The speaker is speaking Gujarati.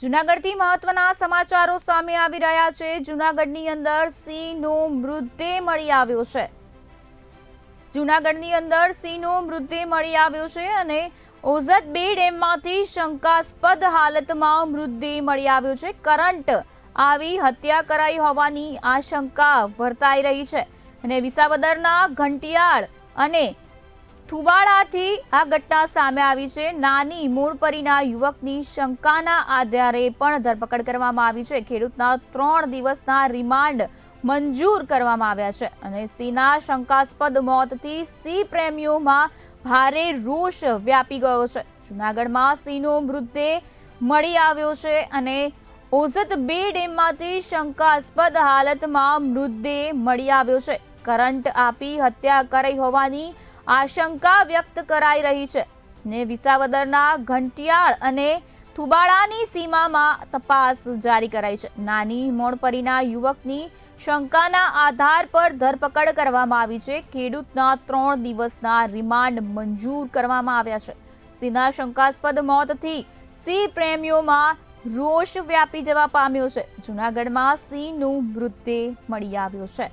જુનાગઢથી મહત્વના સમાચારો સામે આવી રહ્યા છે. જુનાગઢની અંદર સિંહનો મૃતદેહ મળી આવ્યો છે. જુનાગઢની અંદર સિંહનો મૃતદેહ મળી આવ્યો છે અને ઓઝત બે ડેમમાંથી શંકાસ્પદ હાલતમાં મૃતદેહ મળી આવ્યો છે. કરંટ આવી હત્યા કરાઈ હોવાની આશંકા વર્તાઈ રહી છે. અને વિસાવદરના ઘંટિયાળ અને થુબાડાથી આ ઘટના સામે આવી છે. નાની મૂળપરીના યુવકની શંકાના આધારે પણ ધરપકડ કરવામાં આવી છે. ખેડૂતના ત્રણ દિવસના રિમાન્ડ મંજૂર કરવામાં આવ્યા છે અને સિંહના શંકાસ્પદ મોતથી સિંહ પ્રેમીઓમાં ભારે રોષ વ્યાપી ગયો છે. જુનાગઢમાં સિંહનો મૃતદેહ મળી આવ્યો છે અને ઓઝત બે ડેમમાંથી શંકાસ્પદ હાલતમાં મૃતદેહ મળી આવ્યો છે. કરંટ આપી હત્યા કરાઈ હોવાની આશંકા વ્યક્ત કરાઈ રહી છે ને વિસાવદરના ઘંટિયાળ અને થુબાડાની સીમામાં તપાસ જારી કરાઈ છે. નાની મોણપરીના યુવકની શંકાના આધાર પર ધરપકડ કરવામાં આવી છે. ખેડૂતના ત્રણ દિવસના રિમાન્ડ મંજૂર કરવામાં આવ્યા છે. સિંહના શંકાસ્પદ મોતથી સિંહ પ્રેમીઓમાં રોષ વ્યાપી જવા પામ્યો છે. જુનાગઢમાં સિંહનું મૃતદેહ મળી આવ્યો છે.